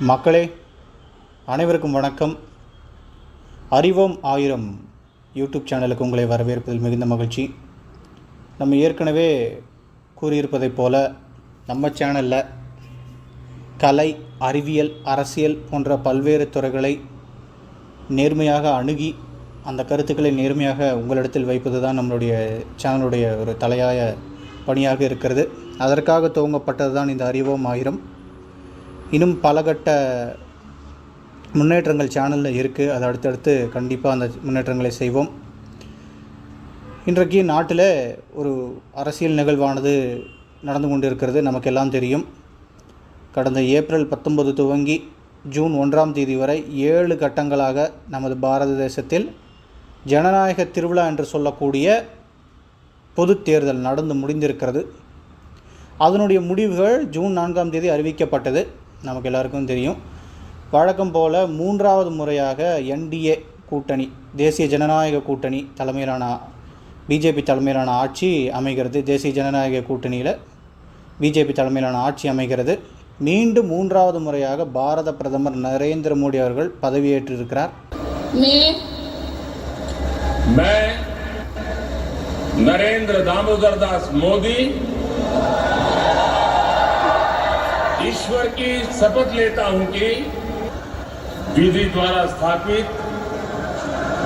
மக்களே அனைவருக்கும் வணக்கம். அறிவோம் ஆயிரம் யூடியூப் சேனலுக்கு உங்களை வரவேற்பதில் மிகுந்த மகிழ்ச்சி. நம்ம ஏற்கனவே கூறியிருப்பதைப் போல நம்ம சேனலில் கலை அறிவியல் அரசியல் போன்ற பல்வேறு துறைகளை நேர்மையாக அணுகி அந்த கருத்துக்களை நேர்மையாக உங்களிடத்தில் வைப்பது தான் நம்மளுடைய சேனலுடைய ஒரு தலையாய பணியாக இருக்கிறது. அதற்காக துவங்கப்பட்டது தான் இந்த அறிவோம் ஆயிரம். இன்னும் பல கட்ட முன்னேற்றங்கள் சேனலில் இருக்குது அதை அடுத்தடுத்து கண்டிப்பாக அந்த முன்னேற்றங்களை செய்வோம். இன்றைக்கு நாட்டில் ஒரு அரசியல் நிகழ்வானது நடந்து கொண்டிருக்கிறது. நமக்கெல்லாம் தெரியும். கடந்த ஏப்ரல் பத்தொன்பது துவங்கி ஜூன் ஒன்றாம் தேதி வரை ஏழு கட்டங்களாக நமது பாரத தேசத்தில் ஜனநாயக திருவிழா என்று சொல்லக்கூடிய பொதுத் தேர்தல் நடந்து முடிந்திருக்கிறது. அதனுடைய முடிவுகள் ஜூன் நான்காம் தேதி அறிவிக்கப்பட்டது. நமக்கு எல்லாருக்கும் தெரியும். வழக்கம் போல் மூன்றாவது முறையாக என்டிஏ கூட்டணி தேசிய ஜனநாயக கூட்டணி தலைமையிலான பிஜேபி தலைமையிலான ஆட்சி அமைகிறது. தேசிய ஜனநாயக கூட்டணியில் பிஜேபி தலைமையிலான ஆட்சி அமைகிறது. மீண்டும் மூன்றாவது முறையாக பாரத பிரதமர் நரேந்திர மோடி அவர்கள் பதவியேற்றிருக்கிறார். நரேந்திர தாமோதர் தாஸ் மோடி. ईश्वर की शपथ लेता हूँ कि विधि द्वारा स्थापित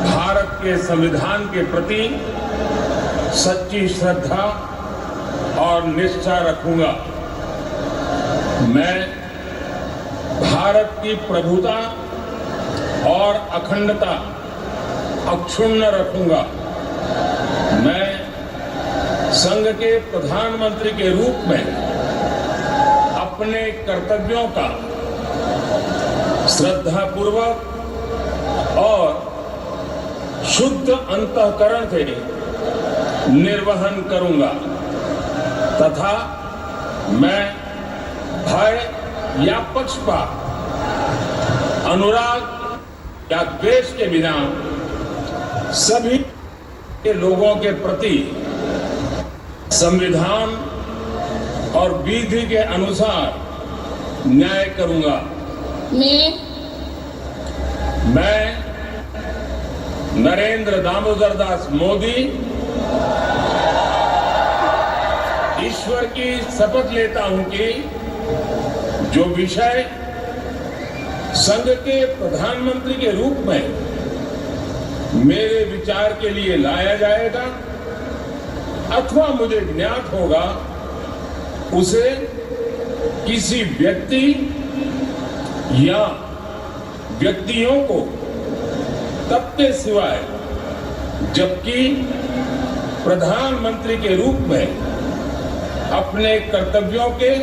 भारत के संविधान के प्रति सच्ची श्रद्धा और निष्ठा रखूँगा। मैं भारत की प्रभुता और अखंडता अक्षुण्ण रखूँगा। मैं संघ के प्रधानमंत्री के रूप में अपने कर्तव्यों का श्रद्धापूर्वक और शुद्ध अंतकरण से निर्वहन करूँगा। तथा मैं भय या पक्षपात, अनुराग या द्वेष के बिना सभी के लोगों के प्रति संविधान और विधि के अनुसार न्याय करूँगा। मैं। मैं नरेंद्र दामोदर दास मोदी ईश्वर की शपथ लेता हूँ कि जो विषय संघ के प्रधानमंत्री के रूप में मेरे विचार के लिए लाया जाएगा अथवा मुझे ज्ञात होगा उसे किसी व्यक्ति या व्यक्तियों को तब के सिवाय, जबकि प्रधानमंत्री के रूप में अपने कर्तव्यों के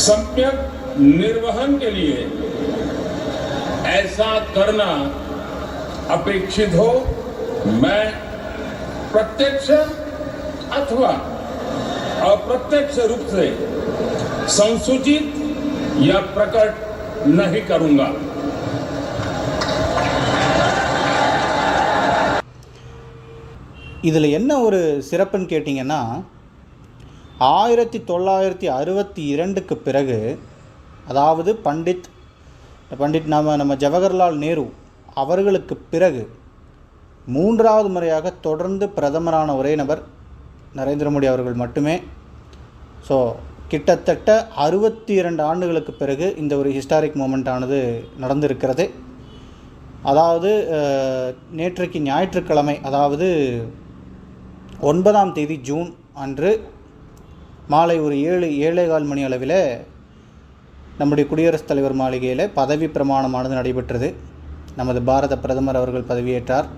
सम्यक निर्वहन के लिए ऐसा करना अपेक्षित हो, मैं प्रत्यक्ष अथवा अप्रत्यक्ष रूप से संसूचित या प्रकट नहीं करूंगा இதில் என்ன ஒரு சிறப்புன்னு கேட்டிங்கன்னா ஆயிரத்தி தொள்ளாயிரத்தி அறுபத்தி இரண்டுக்கு பிறகு அதாவது பண்டித் பண்டிட் நம்ம நம்ம ஜவஹர்லால் நேரு அவர்களுக்கு பிறகு மூன்றாவது முறையாக தொடர்ந்து பிரதமரான ஒரே நபர் நரேந்திர மோடி அவர்கள் மட்டுமே. ஸோ கிட்டத்தட்ட அறுபத்தி இரண்டு ஆண்டுகளுக்கு பிறகு இந்த ஒரு ஹிஸ்டாரிக் மூமெண்ட் ஆனது நடந்திருக்கிறது. அதாவது நேற்றைக்கு ஞாயிற்றுக்கிழமை அதாவது ஒன்பதாம் தேதி ஜூன் அன்று மாலை ஒரு ஏழு ஏழே கால் மணி அளவில் நம்முடைய குடியரசுத் தலைவர் மாளிகையில் பதவி பிரமாணமானது நடைபெற்றது. நமது பாரத பிரதமர் அவர்கள் பதவியேற்றார்.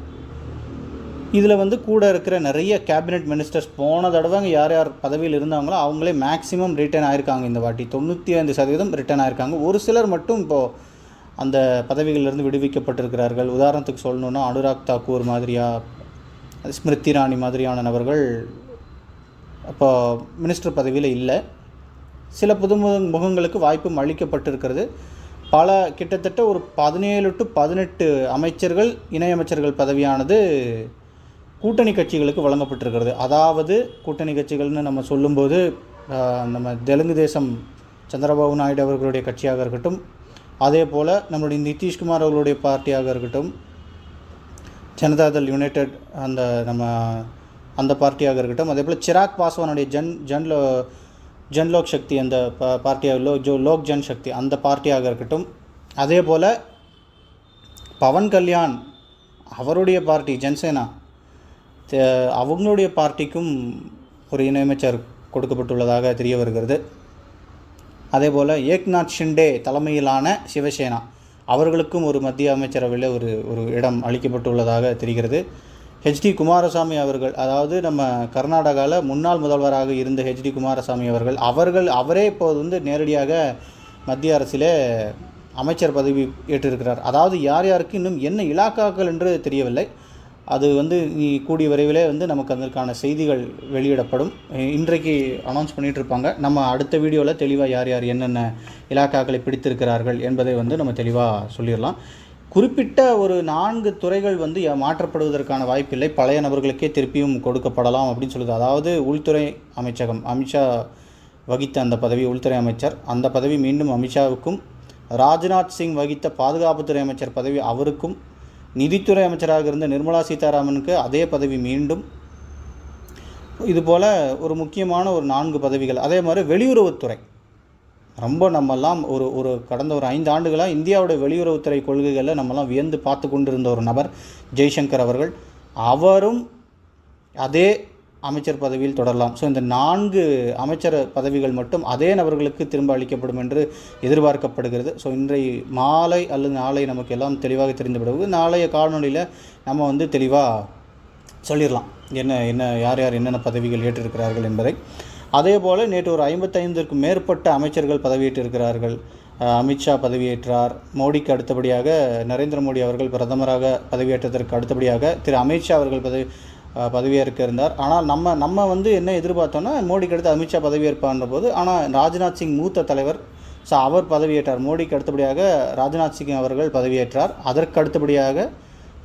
இதில் வந்து கூட இருக்கிற நிறைய கேபினெட் மினிஸ்டர்ஸ் போன தடவைங்க யார் யார் பதவியில் இருந்தாங்களோ அவங்களே மேக்ஸிமம் ரிட்டர்ன் ஆயிருக்காங்க இந்த வாட்டி. தொண்ணூற்றி ஐந்து சதவீதம் ரிட்டர்ன் ஆயிருக்காங்க. ஒரு சிலர் மட்டும் இப்போது அந்த பதவிகளிலிருந்து விடுவிக்கப்பட்டிருக்கிறார்கள். உதாரணத்துக்கு சொல்லணுன்னா அனுராக் தாக்கூர் மாதிரியா ஸ்மிருதி ராணி மாதிரியான நபர்கள் இப்போ மினிஸ்டர் பதவியில் இல்லை. சில புது முகங்களுக்கு வாய்ப்பும் அளிக்கப்பட்டிருக்கிறது. பல கிட்டத்தட்ட ஒரு பதினேழு டு பதினெட்டு அமைச்சர்கள் இணையமைச்சர்கள் பதவியானது கூட்டணி கட்சிகளுக்கு வழங்கப்பட்டிருக்கிறது. அதாவது கூட்டணி கட்சிகள்னு நம்ம சொல்லும்போது நம்ம தெலுங்கு தேசம் சந்திரபாபு நாயுடு அவர்களுடைய கட்சியாக இருக்கட்டும் அதே போல் நம்மளுடைய நிதிஷ்குமார் அவர்களுடைய பார்ட்டியாக இருக்கட்டும் ஜனதாதள் யுனைடெட் அந்த நம்ம அந்த பார்ட்டியாக இருக்கட்டும் அதே போல் சிராக் பாஸ்வானுடைய ஜன் ஜன்லோ ஜன்லோக் சக்தி அந்த ப பார்ட்டியாக லோ ஜோ லோக் ஜன் சக்தி அந்த பார்ட்டியாக இருக்கட்டும் அதே போல் பவன் கல்யாண் அவருடைய பார்ட்டி ஜன்சேனா அவங்களுடைய பார்ட்டிக்கும் ஒரு இணையமைச்சர் கொடுக்கப்பட்டுள்ளதாக தெரிய வருகிறது. அதே போல் ஏக்நாத் ஷிண்டே தலைமையிலான சிவசேனா அவர்களுக்கும் ஒரு மத்திய அமைச்சரவையில் ஒரு ஒரு இடம் அளிக்கப்பட்டுள்ளதாக தெரிகிறது. ஹெச்டி குமாரசாமி அவர்கள் அதாவது நம்ம கர்நாடகாவில் முன்னாள் முதல்வராக இருந்த ஹெச்டி குமாரசாமி அவர்கள் அவர்கள் அவரே இப்போது வந்து நேரடியாக மத்திய அரசிலே அமைச்சர் பதவி ஏற்றிருக்கிறார். அதாவது யார் யாருக்கு இன்னும் என்ன இலாக்காக்கள் என்று தெரியவில்லை. அது வந்து நீ கூடிய விரைவிலே வந்து நமக்கு அதற்கான செய்திகள் வெளியிடப்படும். இன்றைக்கு அனௌன்ஸ் பண்ணிகிட்ருப்பாங்க இருப்பாங்க நம்ம அடுத்த வீடியோவில் தெளிவாக யார் யார் என்னென்ன இலாக்காக்களை பிடித்திருக்கிறார்கள் என்பதை வந்து நம்ம தெளிவாக சொல்லிடலாம். குறிப்பிட்ட ஒரு நான்கு துறைகள் வந்து மாற்றப்படுவதற்கான வாய்ப்பில்லை. பழைய நபர்களுக்கே திருப்பியும் கொடுக்கப்படலாம் அப்படின்னு சொல்லுது. அதாவது உள்துறை அமைச்சகம் அமித்ஷா வகித்த அந்த பதவி உள்துறை அமைச்சர். அந்த பதவி மீண்டும் அமித்ஷாவுக்கும் ராஜ்நாத் சிங் வகித்த பாதுகாப்புத்துறை அமைச்சர் பதவி அவருக்கும் நிதித்துறை அமைச்சராக இருந்த நிர்மலா சீதாராமனுக்கு அதே பதவி மீண்டும். இதுபோல் ஒரு முக்கியமான ஒரு நான்கு பதவிகள். அதே மாதிரி வெளியுறவுத்துறை. ரொம்ப நம்மெல்லாம் ஒரு ஒரு கடந்த ஒரு ஐந்து ஆண்டுகளாக இந்தியாவுடைய வெளியுறவுத்துறை கொள்கைகளை நம்மலாம் வியந்து பார்த்து கொண்டிருந்த ஒரு நபர் ஜெய்சங்கர் அவர்கள். அவரும் அதே அமைச்சர் பதவியில் தொடரலாம். ஸோ இந்த நான்கு அமைச்சர் பதவிகள் மட்டும் அதே நபர்களுக்கு திரும்ப அளிக்கப்படும் என்று எதிர்பார்க்கப்படுகிறது. ஸோ இன்றைய மாலை அல்லது நாளை நமக்கு எல்லாம் தெளிவாக தெரிந்து பிறகு நாளைய காணொளியில் நம்ம வந்து தெளிவாக சொல்லிடலாம். என்ன என்ன யார் யார் என்னென்ன பதவிகள் ஏற்றிருக்கிறார்கள் என்பதை. அதே போல் நேற்று ஒரு ஐம்பத்தைந்திற்கும் மேற்பட்ட அமைச்சர்கள் பதவியேற்றிருக்கிறார்கள் அமித்ஷா பதவியேற்றார். மோடிக்கு அடுத்தபடியாக நரேந்திர மோடி அவர்கள் பிரதமராக பதவியேற்றதற்கு அடுத்தபடியாக திரு அமித்ஷா அவர்கள் பதவி பதவியேற்க இருந்தார். ஆனால் நம்ம நம்ம வந்து என்ன எதிர்பார்த்தோன்னா மோடிக்கு அடுத்து அமித்ஷா பதவியேற்பான்ற போது ஆனால் ராஜ்நாத் சிங் மூத்த தலைவர் ஸோ அவர் பதவியேற்றார். மோடிக்கு அடுத்தபடியாக ராஜ்நாத் சிங் அவர்கள் பதவியேற்றார். அதற்கு அடுத்தபடியாக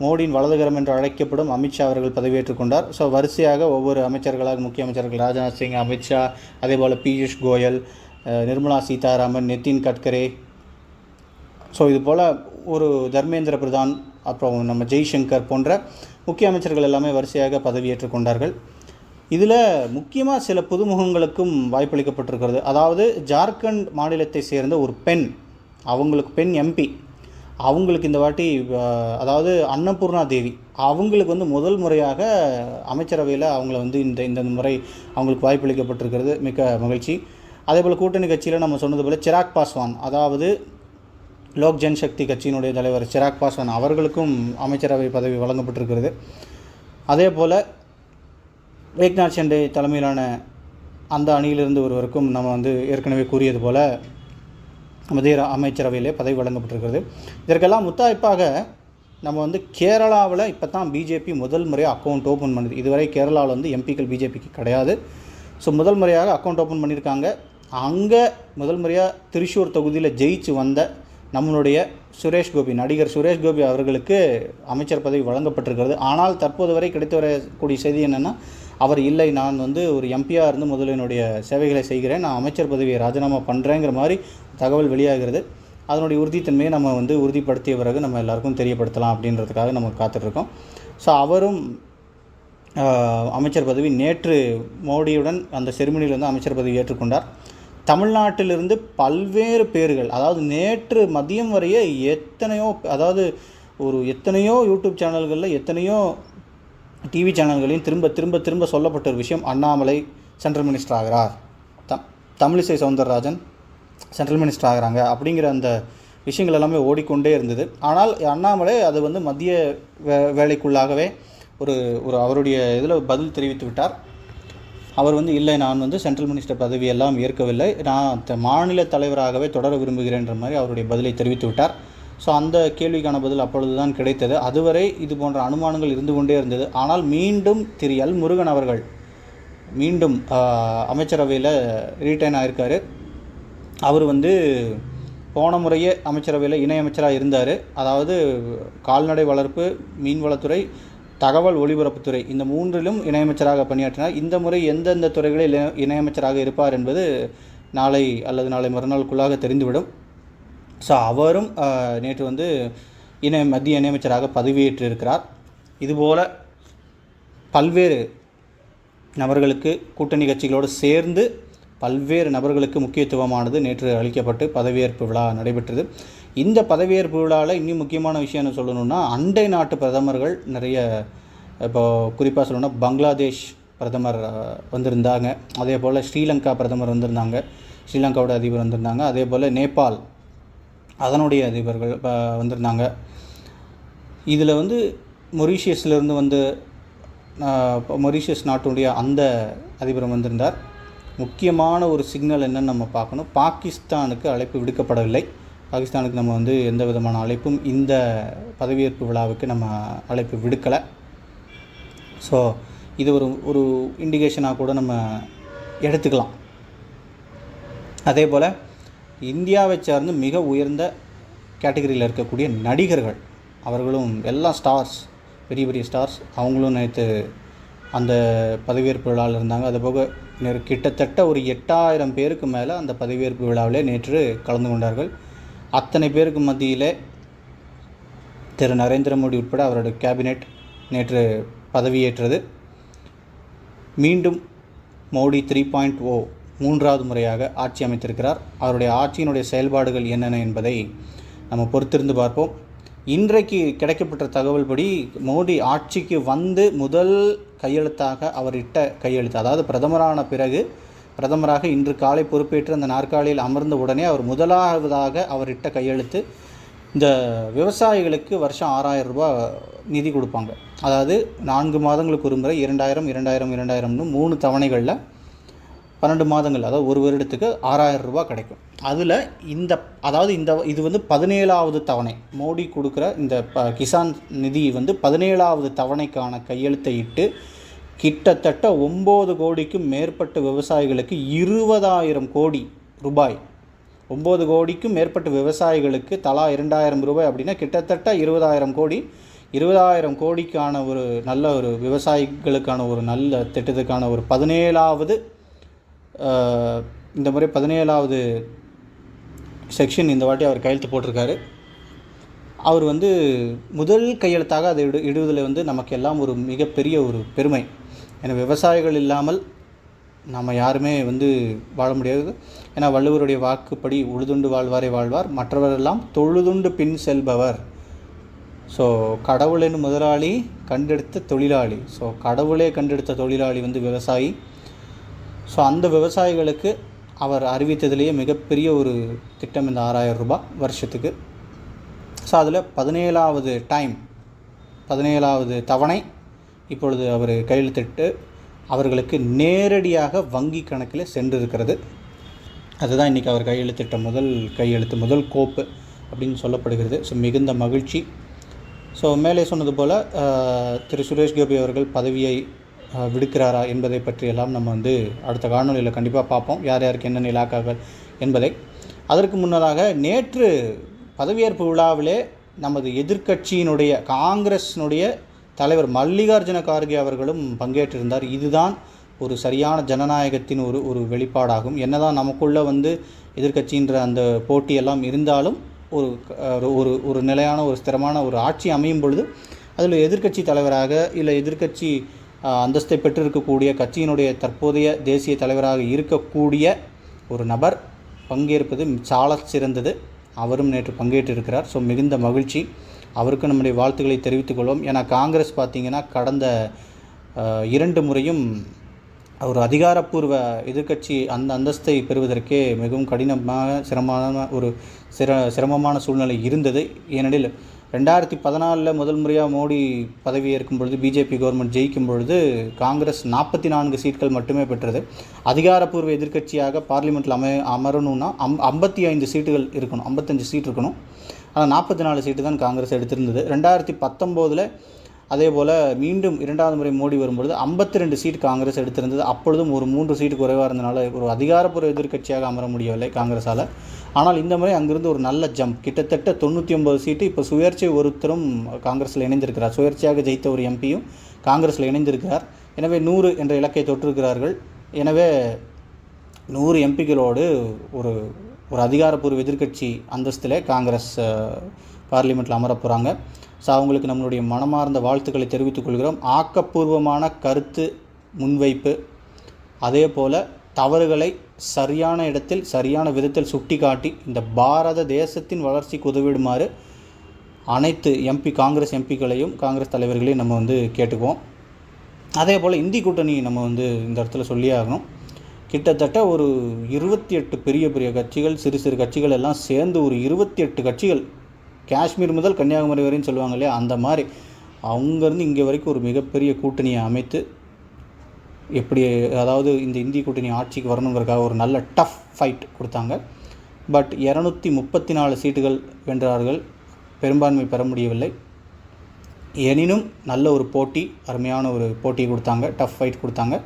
மோடியின் வலதுகரம் என்று அழைக்கப்படும் அமித்ஷா அவர்கள் பதவியேற்றுக் கொண்டார். ஸோ வரிசையாக ஒவ்வொரு அமைச்சர்களாக முக்கிய அமைச்சர்கள் ராஜ்நாத் சிங் அமித்ஷா அதே போல் பியூஷ் கோயல் நிர்மலா சீதாராமன் நிதின் கட்கரே. ஸோ இது போல் ஒரு தர்மேந்திர பிரதான் அப்புறம் நம்ம ஜெய்சங்கர் போன்ற முக்கிய அமைச்சர்கள் எல்லாமே வரிசையாக பதவியேற்றுக் கொண்டார்கள். இதில் முக்கியமாக சில புதுமுகங்களுக்கும் வாய்ப்பளிக்கப்பட்டிருக்கிறது. அதாவது ஜார்க்கண்ட் மாநிலத்தை சேர்ந்த ஒரு பெண் அவங்களுக்கு பெண் எம்பி அவங்களுக்கு இந்த வாட்டி அதாவது அன்னபூர்ணா தேவி அவங்களுக்கு வந்து முதல் முறையாக அமைச்சரவையில் அவங்கள வந்து இந்த இந்த முறை அவங்களுக்கு வாய்ப்பளிக்கப்பட்டிருக்கிறது. மிக்க மகிழ்ச்சி. அதே போல் கூட்டணி கட்சியில் நம்ம சொன்னது போல் சிராக் பாஸ்வான் அதாவது லோக் ஜன்சக்தி கட்சியினுடைய தலைவர் சிராக் பாஸ்வான் அவர்களுக்கும் அமைச்சரவை பதவி வழங்கப்பட்டிருக்கிறது. அதே போல் ஏக்நாத் ஷெண்டே தலைமையிலான அந்த அணியிலிருந்து ஒருவருக்கும் நம்ம வந்து ஏற்கனவே கூறியது போல் மத்திய அமைச்சரவையிலே பதவி வழங்கப்பட்டிருக்கிறது. இதற்கெல்லாம் முத்தாய்ப்பாக நம்ம வந்து கேரளாவில் இப்போ தான் பிஜேபி முதல் முறையாக அக்கௌண்ட் ஓப்பன் பண்ணுது. இதுவரை கேரளாவில் வந்து எம்பிக்கள் பிஜேபிக்கு கிடையாது. ஸோ முதல் முறையாக அக்கௌண்ட் ஓப்பன் பண்ணியிருக்காங்க அங்கே முதல் முறையாக திருச்சூர் தொகுதியில் ஜெயிச்சு வந்த நம்மளுடைய சுரேஷ் கோபி நடிகர் சுரேஷ் கோபி அவர்களுக்கு அமைச்சர் பதவி வழங்கப்பட்டிருக்கிறது. ஆனால் தற்போது வரை கிடைத்து வரக்கூடிய செய்தி என்னென்னா அவர் இல்லை நான் வந்து ஒரு எம்பியாக இருந்து முதல்ல என்னுடைய சேவைகளை செய்கிறேன் நான் அமைச்சர் பதவியை ராஜினாமா பண்ணுறேங்கிற மாதிரி தகவல் வெளியாகிறது. அதனுடைய உறுதித்தன்மையை நம்ம வந்து உறுதிப்படுத்திய பிறகு நம்ம எல்லாருக்கும் தெரியப்படுத்தலாம் அப்படின்றதுக்காக நம்ம காத்துட்ருக்கோம். ஸோ அவரும் அமைச்சர் பதவி நேற்று மோடியுடன் அந்த செருமனியில் வந்து அமைச்சர் பதவி ஏற்றுக்கொண்டார். தமிழ்நாட்டிலிருந்து பல்வேறு பேர்கள் அதாவது நேற்று மதியம் வரையே எத்தனையோ அதாவது ஒரு எத்தனையோ யூடியூப் சேனல்களில் எத்தனையோ டிவி சேனல்களையும் திரும்ப திரும்ப திரும்ப சொல்லப்பட்ட ஒரு விஷயம் அண்ணாமலை சென்ட்ரல் மினிஸ்டர் ஆகிறார். த தமிழிசை சவுந்தரராஜன் சென்ட்ரல் மினிஸ்டர் ஆகிறாங்க அப்படிங்கிற அந்த விஷயங்கள் எல்லாமே ஓடிக்கொண்டே இருந்தது. ஆனால் அண்ணாமலை அது வந்து மத்திய வே வேலைக்குள்ளாகவே ஒரு ஒரு அவருடைய இதில் பதில் தெரிவித்து விட்டார். அவர் வந்து இல்லை நான் வந்து சென்ட்ரல் மினிஸ்டர் பதவியெல்லாம் ஏற்கவில்லை. நான் த- மாநில தலைவராகவே தொடர விரும்புகிறேன்ற மாதிரி அவருடைய பதிலை தெரிவித்து விட்டார் ஸோ அந்த கேள்விக்கான பதில் அப்பொழுது தான் கிடைத்தது. அதுவரை இது போன்ற அனுமானங்கள் இருந்து கொண்டே இருந்தது. ஆனால் மீண்டும் திரு எல் முருகன் அவர்கள் மீண்டும் அமைச்சரவையில் ரீட்டைன் ஆயிருக்காரு. அவர் வந்து போன முறையே அமைச்சரவையில் இணையமைச்சராக இருந்தார். அதாவது கால்நடை வளர்ப்பு மீன்வளத்துறை தகவல் ஒலிபரப்புத்துறை இந்த மூன்றிலும் இணையமைச்சராக பணியாற்றினார். இந்த முறை எந்தெந்த துறைகளில் இணை- இணையமைச்சராக இருப்பார் என்பது நாளை அல்லது நாளை மறுநாளுக்குள்ளாக தெரிந்துவிடும். ஸோ அவரும் நேற்று வந்து இணை மத்திய இணையமைச்சராக பதவியேற்றிருக்கிறார். இதுபோல் பல்வேறு நபர்களுக்கு கூட்டணி கட்சிகளோடு சேர்ந்து பல்வேறு நபர்களுக்கு முக்கியத்துவமானது நேற்று அளிக்கப்பட்டு பதவியேற்பு விழா நடைபெற்றது. இந்த பதவியேற்பு விழாவில் இன்னும் முக்கியமான விஷயம் என்ன சொல்லணும்னா அண்டை நாட்டு பிரதமர்கள் நிறைய இப்போ குறிப்பாக சொல்லணும்னா பங்களாதேஷ் பிரதமர் வந்திருந்தாங்க. அதே போல் ஸ்ரீலங்கா பிரதமர் வந்திருந்தாங்க. ஸ்ரீலங்காவோட அதிபர் வந்திருந்தாங்க. அதே போல் நேபாள் அதனுடைய அதிபர்கள் வந்திருந்தாங்க. இதில் வந்து மொரீஷியஸ்லேருந்து வந்து மொரீஷியஸ் நாட்டுடைய அந்த அதிபர் வந்திருந்தார். முக்கியமான ஒரு சிக்னல் என்னன்னு நம்ம பார்க்கணும். பாகிஸ்தானுக்கு அழைப்பு விடுக்கப்படவில்லை. பாகிஸ்தானுக்கு நம்ம வந்து எந்த விதமான அழைப்பும் இந்த பதவியேற்பு விழாவுக்கு நம்ம அழைப்பு விடுக்கலை. ஸோ இது ஒரு ஒரு இண்டிகேஷனாக கூட நம்ம எடுத்துக்கலாம். அதே போல் இந்தியாவை சார்ந்து மிக உயர்ந்த கேட்டகரியில் இருக்கக்கூடிய நடிகர்கள் அவர்களும் எல்லா ஸ்டார்ஸ் பெரிய பெரிய ஸ்டார்ஸ் அவங்களும் நேற்று அந்த பதவியேற்பு விழாவில் இருந்தாங்க. அதுபோக நேரு கிட்டத்தட்ட ஒரு எட்டாயிரம் பேருக்கு மேலே அந்த பதவியேற்பு விழாவிலே நேற்று கலந்து கொண்டார்கள். அத்தனை பேருக்கு மத்தியில் திரு நரேந்திர மோடி உட்பட அவரோட கேபினெட் நேற்று பதவியேற்றது. மீண்டும் மோடி த்ரீ பாயிண்ட் ஓ மூன்றாவது முறையாக ஆட்சி அமைத்திருக்கிறார். அவருடைய ஆட்சியினுடைய செயல்பாடுகள் என்னென்ன என்பதை நம்ம பொறுத்திருந்து பார்ப்போம். இன்றைக்கு கிடைக்கப்பட்ட தகவல் படி மோடி ஆட்சிக்கு வந்து முதல் கையெழுத்தாக அவர் இட்ட கையெழுத்து அதாவது பிரதமரான பிறகு பிரதமராக இன்று காலை பொறுப்பேற்று அந்த நாற்காலியில் அமர்ந்த உடனே அவர் முதலாவதாக அவர் இட்ட கையெழுத்து இந்த விவசாயிகளுக்கு வருஷம் ஆறாயிரம் ரூபாய் நிதி கொடுப்பாங்க. அதாவது நான்கு மாதங்களுக்கு ஒரு முறை இரண்டாயிரம் இரண்டாயிரம் இரண்டாயிரம்னு மூணு தவணைகளில் பன்னெண்டு மாதங்கள் அதாவது ஒரு வருடத்துக்கு ஆறாயிரம் ரூபாய் கிடைக்கும். அதில் இந்த அதாவது இந்த இது வந்து பதினேழாவது தவணை. மோடி கொடுக்குற இந்த ப கிசான் நிதி வந்து பதினேழாவது தவணைக்கான கையெழுத்தை இட்டு கிட்டத்தட்ட ஒம்பது கோடிக்கும் மேற்பட்ட விவசாயிகளுக்கு இருபதாயிரம் கோடி ரூபாய். ஒம்பது கோடிக்கும் மேற்பட்ட விவசாயிகளுக்கு தலா இரண்டாயிரம் ரூபாய் அப்படின்னா கிட்டத்தட்ட இருபதாயிரம் கோடி. இருபதாயிரம் கோடிக்கான ஒரு நல்ல ஒரு விவசாயிகளுக்கான ஒரு நல்ல திட்டத்துக்கான ஒரு பதினேழாவது இந்த முறை பதினேழாவது செக்ஷன் இந்த வாட்டி அவர் கையெழுத்து போட்டிருக்காரு. அவர் வந்து முதல் கையெழுத்தாக அதை இடு இடுவதில் வந்து நமக்கு எல்லாம் ஒரு மிகப்பெரிய ஒரு பெருமை. ஏன்னா விவசாயிகள் இல்லாமல் நம்ம யாருமே வந்து வாழ முடியாது. ஏன்னா வள்ளுவருடைய வாக்குப்படி உழுதுண்டு வாழ்வாரே வாழ்வார். மற்றவரெல்லாம் தொழுதுண்டு பின் செல்பவர். ஸோ கடவுளின் முதலாளி கண்டெடுத்த தொழிலாளி. ஸோ கடவுளே கண்டெடுத்த தொழிலாளி வந்து விவசாயி. ஸோ அந்த விவசாயிகளுக்கு அவர் அறிவித்ததிலேயே மிகப்பெரிய ஒரு திட்டம் இந்த ஆறாயிரம் ரூபாய் வருஷத்துக்கு. ஸோ அதில் பதினேழாவது டைம் பதினேழாவது தவணை இப்பொழுது அவர் கையெழுத்திட்டு அவர்களுக்கு நேரடியாக வங்கி கணக்கில் சென்றிருக்கிறது. அதுதான் இன்றைக்கி அவர் கையெழுத்திட்ட முதல் கையெழுத்து முதல் கோப்பு அப்படின்னு சொல்லப்படுகிறது. ஸோ மிகுந்த மகிழ்ச்சி. ஸோ மேலே சொன்னது போல் திரு சுரேஷ் கோபி அவர்கள் பதவியை விடுக்கிறாரா என்பதை பற்றியெல்லாம் நம்ம வந்து அடுத்த காணொலியில் கண்டிப்பாக பார்ப்போம். யார் யாருக்கு என்னென்ன இலாக்காக்கள் என்பதை. அதற்கு முன்னதாக நேற்று பதவியேற்பு விழாவிலே நமது எதிர்க்கட்சியினுடைய காங்கிரஸினுடைய தலைவர் மல்லிகார்ஜுன கார்கே அவர்களும் பங்கேற்றிருந்தார். இதுதான் ஒரு சரியான ஜனநாயகத்தின் ஒரு ஒரு வெளிப்பாடாகும். என்னதான் நமக்குள்ளே வந்து எதிர்க்கட்சின்ற அந்த போட்டியெல்லாம் இருந்தாலும் ஒரு ஒரு ஒரு நிலையான ஒரு ஸ்திரமான ஒரு ஆட்சி அமையும் பொழுது அதில் எதிர்க்கட்சி தலைவராக இல்லை எதிர்க்கட்சி அந்தஸ்தை பெற்றிருக்கக்கூடிய கட்சியினுடைய தற்போதைய தேசிய தலைவராக இருக்கக்கூடிய ஒரு நபர் பங்கேற்பது சால சிறந்தது. அவரும் நேற்று பங்கேற்றிருக்கிறார். ஸோ மிகுந்த மகிழ்ச்சி. அவருக்கு நம்முடைய வாழ்த்துக்களை தெரிவித்துக் கொள்வோம். ஏன்னா காங்கிரஸ் பார்த்திங்கன்னா கடந்த இரண்டு முறையும் ஒரு அதிகாரப்பூர்வ எதிர்க்கட்சி அந்த அந்தஸ்தை பெறுவதற்கே மிகவும் கடினமாக சிரமமான ஒரு சிர சிரமமான சூழ்நிலை இருந்தது. ஏனெனில் ரெண்டாயிரத்தி பதினாலில் முதல் முறையாக மோடி பதவி ஏற்கும் பொழுது பிஜேபி கவர்மெண்ட் ஜெயிக்கும் பொழுது காங்கிரஸ் நாற்பத்தி நான்கு சீட்கள் மட்டுமே பெற்றது. அதிகாரப்பூர்வ எதிர்க்கட்சியாக பார்லிமெண்ட்டில் அமை அமரணும்னா அம் ஐம்பத்தி ஐந்து சீட்டுகள் இருக்கணும் ஐம்பத்தஞ்சு சீட் இருக்கணும். ஆனால் நாற்பத்தி நாலு சீட்டு தான் காங்கிரஸ் எடுத்திருந்தது. ரெண்டாயிரத்தி பத்தொம்போதில் அதே போல் மீண்டும் இரண்டாவது முறை மோடி வரும்பொழுது ஐம்பத்தி ரெண்டு சீட் காங்கிரஸ் எடுத்திருந்தது. அப்பொழுதும் ஒரு மூன்று சீட்டு குறைவாக இருந்தனால ஒரு அதிகாரப்பூர்வ எதிர்க்கட்சியாக அமர முடியவில்லை காங்கிரஸால். ஆனால் இந்த முறை அங்கிருந்து ஒரு நல்ல ஜம்ப் கிட்டத்தட்ட தொண்ணூற்றி ஒம்பது சீட்டு இப்போ சுயேட்சை ஒருத்தரும் காங்கிரஸில் இணைந்திருக்கிறார். சுயேட்சையாக ஜெயித்த ஒரு எம்பியும் காங்கிரஸில் இணைந்திருக்கிறார். எனவே நூறு என்ற இலக்கை தொற்றிருக்கிறார்கள் எனவே நூறு எம்பிக்களோடு ஒரு ஒரு அதிகாரப்பூர்வ எதிர்க்கட்சி அந்தஸ்தில் காங்கிரஸ் பார்லிமெண்ட்டில் அமரப் போகிறாங்க ஸோ அவங்களுக்கு நம்மளுடைய மனமார்ந்த வாழ்த்துக்களை தெரிவித்துக் கொள்கிறோம். ஆக்கப்பூர்வமான கருத்து முன்வைப்பு. அதே போல் தவறுகளை சரியான இடத்தில் சரியான விதத்தில் சுட்டிக்காட்டி இந்த பாரத தேசத்தின் வளர்ச்சிக்கு உதவிடுமாறு அனைத்து எம்பி காங்கிரஸ் எம்பிக்களையும் காங்கிரஸ் தலைவர்களையும் நம்ம வந்து கேட்டுக்குவோம். அதே போல் இந்தி கூட்டணி நம்ம வந்து இந்த இடத்துல சொல்லியே ஆகணும். கிட்டத்தட்ட ஒரு இருபத்தி எட்டு பெரிய பெரிய கட்சிகள் சிறு சிறு கட்சிகள் எல்லாம் சேர்ந்து ஒரு இருபத்தி எட்டு கட்சிகள் காஷ்மீர் முதல் கன்னியாகுமரி வரையும் சொல்லுவாங்க இல்லையா? அந்த மாதிரி அவங்கேருந்து இங்கே வரைக்கும் ஒரு மிகப்பெரிய கூட்டணியை அமைத்து எப்படி அதாவது இந்த இந்திய கூட்டணி ஆட்சிக்கு வரணுங்கிறதுக்காக ஒரு நல்ல டஃப் ஃபைட் கொடுத்தாங்க. பட் இரநூத்தி முப்பத்தி நாலு சீட்டுகள் வென்றார்கள். பெரும்பான்மை பெற முடியவில்லை. எனினும் நல்ல ஒரு போட்டி அருமையான ஒரு போட்டி கொடுத்தாங்க டஃப் ஃபைட் கொடுத்தாங்க.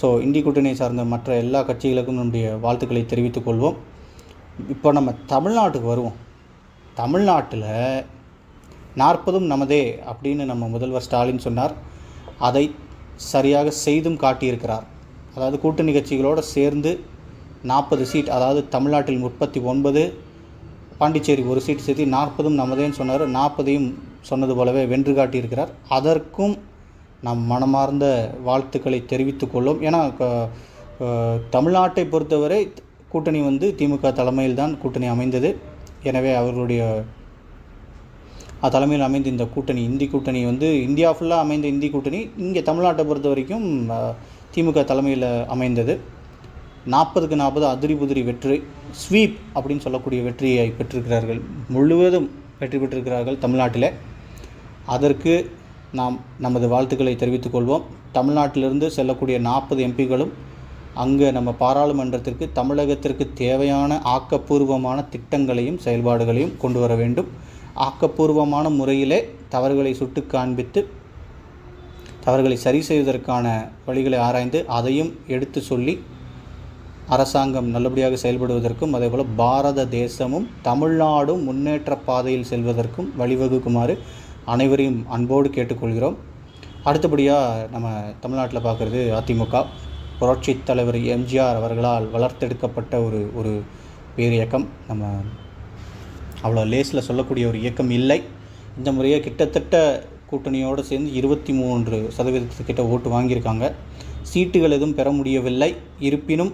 ஸோ இந்தி கூட்டணியை சார்ந்த மற்ற எல்லா கட்சிகளுக்கும் நம்முடைய வாழ்த்துக்களை தெரிவித்துக் கொள்வோம். இப்போ நம்ம தமிழ்நாட்டுக்கு வருவோம். தமிழ்நாட்டில் நாற்பதும் நமதே அப்படின்னு நம்ம முதல்வர் ஸ்டாலின் சொன்னார். அதை சரியாக செய்தும் காட்டியிருக்கிறார். அதாவது கூட்டணி கட்சிகளோடு சேர்ந்து நாற்பது சீட் அதாவது தமிழ்நாட்டில் முப்பத்தி ஒன்பது பாண்டிச்சேரி ஒரு சீட் சேர்த்து நாற்பதும் நமதேன்னு சொன்னார். நாற்பதையும் சொன்னது போலவே வென்று காட்டியிருக்கிறார். அதற்கும் நம் மனமார்ந்த வாழ்த்துக்களை தெரிவித்துக் கொள்ளும். ஏன்னா க- தமிழ்நாட்டை பொறுத்தவரை கூட்டணி வந்து திமுக தலைமையில் தான் கூட்டணி அமைந்தது. எனவே அவர்களுடைய தலைமையில் அமைந்த இந்த கூட்டணி இந்தி கூட்டணி வந்து இந்தியா ஃபுல்லாக அமைந்த இந்தி கூட்டணி இங்கே தமிழ்நாட்டை பொறுத்த வரைக்கும் திமுக தலைமையில் அமைந்தது. நாற்பதுக்கு நாற்பது அதிரி புதிரி வெற்றி ஸ்வீப் அப்படின்னு சொல்லக்கூடிய வெற்றியை பெற்றிருக்கிறார்கள். முழுவதும் வெற்றி பெற்றிருக்கிறார்கள் தமிழ்நாட்டில். அதற்கு நாம் நமது வாழ்த்துக்களை தெரிவித்துக் கொள்வோம். தமிழ்நாட்டிலிருந்து செல்லக்கூடிய நாற்பது எம்பிகளும் அங்கே நம்ம பாராளுமன்றத்திற்கு தமிழகத்திற்கு தேவையான ஆக்கப்பூர்வமான திட்டங்களையும் செயல்பாடுகளையும் கொண்டு வர வேண்டும். ஆக்கப்பூர்வமான முறையிலே தவறுகளை சுட்டு காண்பித்து தவறுகளை சரி செய்வதற்கான வழிகளை ஆராய்ந்து அதையும் எடுத்து சொல்லி அரசாங்கம் நல்லபடியாக செயல்படுவதற்கும் அதேபோல் பாரத தேசமும் தமிழ்நாடும் முன்னேற்ற பாதையில் செல்வதற்கும் வழிவகுக்குமாறு அனைவரையும் அன்போடு கேட்டுக்கொள்கிறோம். அடுத்தபடியாக நம்ம தமிழ்நாட்டில் பார்க்குறது அதிமுக. புரட்சி தலைவர் எம்ஜிஆர் அவர்களால் வளர்த்தெடுக்கப்பட்ட ஒரு ஒரு பேர் இயக்கம் நம்ம அவ்வளோ லேஸில் சொல்லக்கூடிய ஒரு இயக்கம் இல்லை. இந்த முறையே கிட்டத்தட்ட கூட்டணியோடு சேர்ந்து இருபத்தி மூன்று சதவீதத்துக்கிட்ட ஓட்டு வாங்கியிருக்காங்க. சீட்டுகள் எதுவும் பெற முடியவில்லை. இருப்பினும்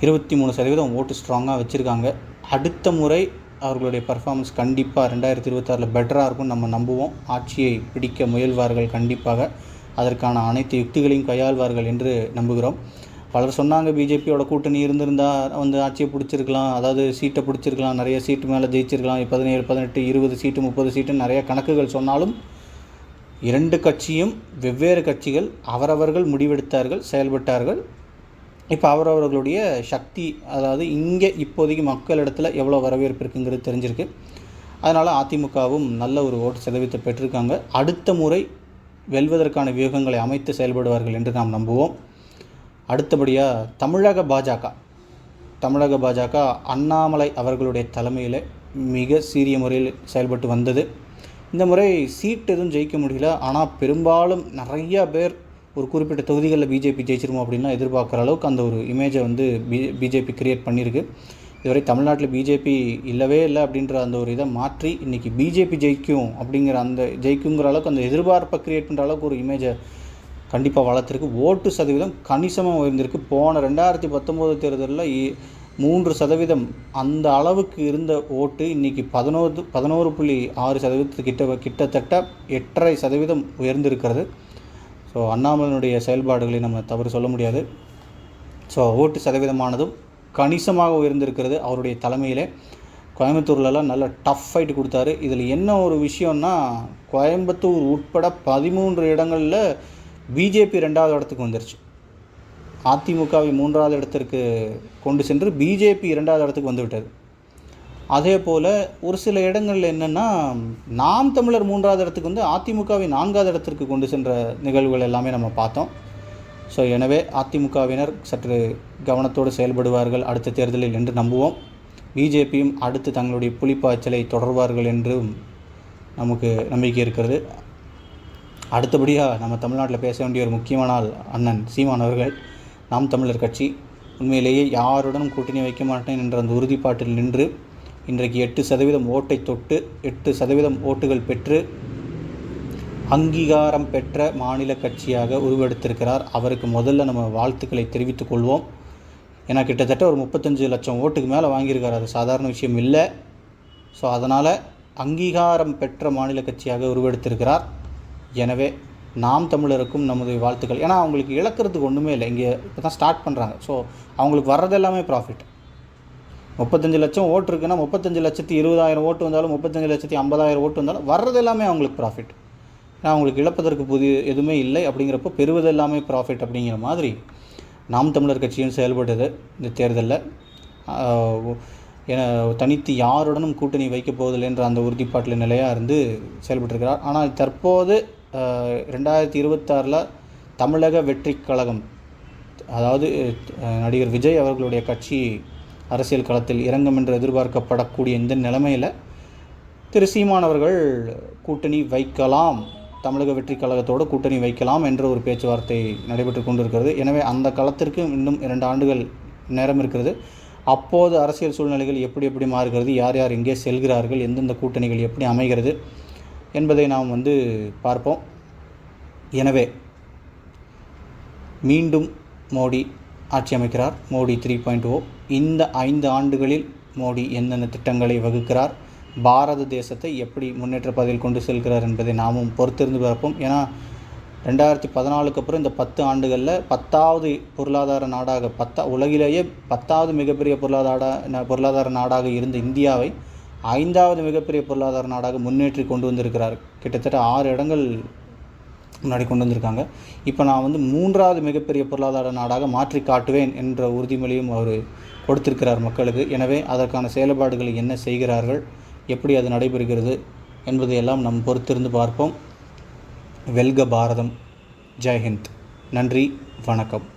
இருபத்தி மூணு சதவீதம் ஓட்டு ஸ்ட்ராங்காக வச்சுருக்காங்க. அடுத்த முறை அவர்களுடைய பர்ஃபார்மன்ஸ் கண்டிப்பாக ரெண்டாயிரத்தி இருபத்தாறில் பெட்டராக இருக்கும் நம்ம நம்புவோம். ஆட்சியை பிடிக்க முயல்வார்கள் கண்டிப்பாக. அதற்கான அனைத்து யுக்திகளையும் கையாள்வார்கள் என்று நம்புகிறோம். பலர் சொன்னாங்க பிஜேபியோட கூட்டணி இருந்திருந்தால் வந்து ஆட்சியை பிடிச்சிருக்கலாம். அதாவது சீட்டை பிடிச்சிருக்கலாம். நிறைய சீட்டு மேலே ஜெயிச்சிருக்கலாம். பதினேழு பதினெட்டு இருபது சீட்டு முப்பது சீட்டு நிறைய கணக்குகள் சொன்னாலும் இரண்டு கட்சியும் வெவ்வேறு கட்சிகள் அவரவர்கள் முடிவெடுத்தார்கள் செயல்பட்டார்கள். இப்போ அவரவர்களுடைய சக்தி அதாவது இங்கே இப்போதைக்கு மக்களிடத்தில் எவ்வளோ வரவேற்பு இருக்குங்கிறது தெரிஞ்சிருக்கு. அதனால் அதிமுகவும் நல்ல ஒரு ஓட்டு சதவீதத்தை பெற்றிருக்காங்க. அடுத்த முறை வெல்வதற்கான வியூகங்களை அமைத்து செயல்படுவார்கள் என்று நாம் நம்புவோம். அடுத்தபடியாக தமிழக பாஜக. தமிழக பாஜக அண்ணாமலை அவர்களுடைய தலைமையில் மிக சீரிய முறையில் செயல்பட்டு வந்தது. இந்த முறை சீட் எதுவும் ஜெயிக்க முடியல. ஆனால் பெரும்பாலும் நிறையா பேர் ஒரு குறிப்பிட்ட தொகுதிகளில் பிஜேபி ஜெயிச்சிருமோ அப்படின்னா எதிர்பார்க்குற அளவுக்கு அந்த ஒரு இமேஜை வந்து பி பிஜேபி கிரியேட் பண்ணியிருக்கு. இதுவரை தமிழ்நாட்டில் பிஜேபி இல்லவே இல்லை அப்படின்ற அந்த ஒரு இதை மாற்றி இன்றைக்கி பிஜேபி ஜெயிக்கும் அப்படிங்கிற அந்த ஜெயிக்குங்கிற அளவுக்கு அந்த எதிர்பார்ப்பை கிரியேட் பண்ணுற அளவுக்கு ஒரு இமேஜை கண்டிப்பாக வளர்த்துருக்கு. ஓட்டு சதவீதம் கணிசமாக உயர்ந்திருக்கு. போன ரெண்டாயிரத்தி பத்தொம்போது தேர்தலில் இ- மூன்று சதவீதம் அந்த அளவுக்கு இருந்த ஓட்டு இன்றைக்கி பதினோரு பதினோரு புள்ளி ஆறு சதவீதத்துக்கிட்ட கிட்டத்தட்ட எட்டரை சதவீதம் உயர்ந்திருக்கிறது. ஸோ அண்ணாமலையினுடைய செயல்பாடுகளை நம்ம தவறு சொல்ல முடியாது. ஸோ ஓட்டு சதவீதமானதும் கணிசமாக உயர்ந்திருக்கிறது அவருடைய தலைமையிலே. கோயம்புத்தூர்லலாம் நல்ல டஃப் ஃபைட் கொடுத்தாரு. இதில் என்ன ஒரு விஷயம்னா கோயம்புத்தூர் உட்பட பதிமூன்று இடங்களில் பிஜேபி ரெண்டாவது இடத்துக்கு வந்துருச்சு. அதிமுகவை மூன்றாவது இடத்திற்கு கொண்டு சென்று பிஜேபி இரண்டாவது இடத்துக்கு வந்துவிட்டது அதே போல் ஒரு சில இடங்களில் என்னென்னா நாம் தமிழர் மூன்றாவது இடத்துக்கு வந்து அதிமுகவை நான்காவது இடத்திற்கு கொண்டு சென்ற நிகழ்வுகள் எல்லாமே நம்ம பார்த்தோம். ஸோ எனவே அதிமுகவினர் சற்று கவனத்தோடு செயல்படுவார்கள் அடுத்த தேர்தலில் என்று நம்புவோம். பிஜேபியும் அடுத்து தங்களுடைய புலிப்பாய்ச்சலை தொடர்வார்கள் என்றும் நமக்கு நம்பிக்கை இருக்கிறது. அடுத்தபடியாக நம்ம தமிழ்நாட்டில் பேச வேண்டிய ஒரு முக்கியமான ஆள் அண்ணன் சீமான் அவர்கள். நாம் தமிழர் கட்சி. உண்மையிலேயே யாருடனும் கூட்டணி வைக்க மாட்டேன் என்ற அந்த உறுதிப்பாட்டில் நின்று இன்றைக்கு எட்டு சதவீதம் ஓட்டை தொட்டு எட்டு சதவீதம் ஓட்டுகள் பெற்று அங்கீகாரம் பெற்ற மாநில கட்சியாக உருவெடுத்திருக்கிறார். அவருக்கு முதல்ல நம்ம வாழ்த்துக்களை தெரிவித்துக் கொள்வோம். ஏன்னா கிட்டத்தட்ட ஒரு முப்பத்தஞ்சு லட்சம் ஓட்டுக்கு மேலே வாங்கியிருக்கார். அது சாதாரண விஷயம் இல்லை. ஸோ அதனால் அங்கீகாரம் பெற்ற மாநில கட்சியாக உருவெடுத்திருக்கிறார். எனவே நாம் தமிழருக்கும் நமது வாழ்த்துக்கள். ஏன்னா அவங்களுக்கு இழக்கிறதுக்கு ஒன்றுமே இல்லை. இங்கே இப்போ தான் ஸ்டார்ட் பண்ணுறாங்க ஸோ அவங்களுக்கு வர்றது எல்லாமே ப்ராஃபிட் முப்பத்தஞ்சு லட்சம் ஓட்டு இருக்குன்னா முப்பத்தஞ்சு லட்சத்தி இருபதாயிரம் ஓட்டு வந்தாலும் முப்பத்தஞ்சு லட்சத்தி ஐம்பதாயிரம் ஓட்டு வந்தாலும் வர்றது எல்லாமே அவங்களுக்கு ப்ராஃபிட் ஏன்னா அவங்களுக்கு இழப்பதற்கு புதிய எதுவுமே இல்லை அப்படிங்கிறப்போ பெறுவது எல்லாமே ப்ராஃபிட் அப்படிங்கிற மாதிரி நாம் தமிழர் கட்சியும் செயல்படுது இந்த தேர்தலில். என தனித்து யாருடனும் கூட்டணி வைக்கப் போவதில்லை என்ற அந்த உறுதிப்பாட்டில் நிலையாக இருந்து செயல்பட்டிருக்கிறார். ஆனால் தற்போது ரெண்டாயிரத்தி இருபத்தாறில் தமிழக வெற்றி கழகம் அதாவது நடிகர் விஜய் அவர்களுடைய கட்சி அரசியல் களத்தில் இறங்கும் என்று எதிர்பார்க்கப்படக்கூடிய இந்த நிலைமையில் திரு சீமான் அவர்கள் கூட்டணி வைக்கலாம் தமிழக வெற்றி கழகத்தோடு கூட்டணி வைக்கலாம் என்ற ஒரு பேச்சுவார்த்தை நடைபெற்று கொண்டிருக்கிறது. எனவே அந்த களத்திற்கு இன்னும் இரண்டு ஆண்டுகள் நேரம் இருக்கிறது. அப்போது அரசியல் சூழ்நிலைகள் எப்படி எப்படி மாறுகிறது யார் யார் எங்கே செல்கிறார்கள் எந்தெந்த கூட்டணிகள் எப்படி அமைகிறது என்பதை நாம் வந்து பார்ப்போம். எனவே மீண்டும் மோடி ஆட்சி அமைக்கிறார். மோடி த்ரீ பாயிண்ட் ஓ இந்த ஐந்து ஆண்டுகளில் மோடி என்னென்ன திட்டங்களை வகுக்கிறார் பாரத தேசத்தை எப்படி முன்னேற்ற பாதையில் கொண்டு செல்கிறார் என்பதை நாமும் பொறுத்திருந்து பார்ப்போம். ஏன்னா ரெண்டாயிரத்தி பதினாலுக்கு அப்புறம் இந்த பத்து ஆண்டுகளில் பத்தாவது பொருளாதார நாடாக பத்தா உலகிலேயே பத்தாவது மிகப்பெரிய பொருளாதார பொருளாதார நாடாக இருந்த இந்தியாவை ஐந்தாவது மிகப்பெரிய பொருளாதார நாடாக முன்னேற்றி கொண்டு வந்திருக்கிறார். கிட்டத்தட்ட ஆறு இடங்கள் முன்னாடி கொண்டு வந்திருக்காங்க. இப்போ நான் வந்து மூன்றாவது மிகப்பெரிய பொருளாதார நாடாக மாற்றி காட்டுவேன் என்ற உறுதிமொழியும் அவர் கொடுத்திருக்கிறார் மக்களுக்கு. எனவே அதற்கான செயல்பாடுகளை என்ன செய்கிறார்கள்? எப்படி அது நடைபெறுகிறது என்பதையெல்லாம் நாம் பொறுத்திருந்து பார்ப்போம். வெல்க பாரதம். ஜெய்ஹிந்த் நன்றி. வணக்கம்.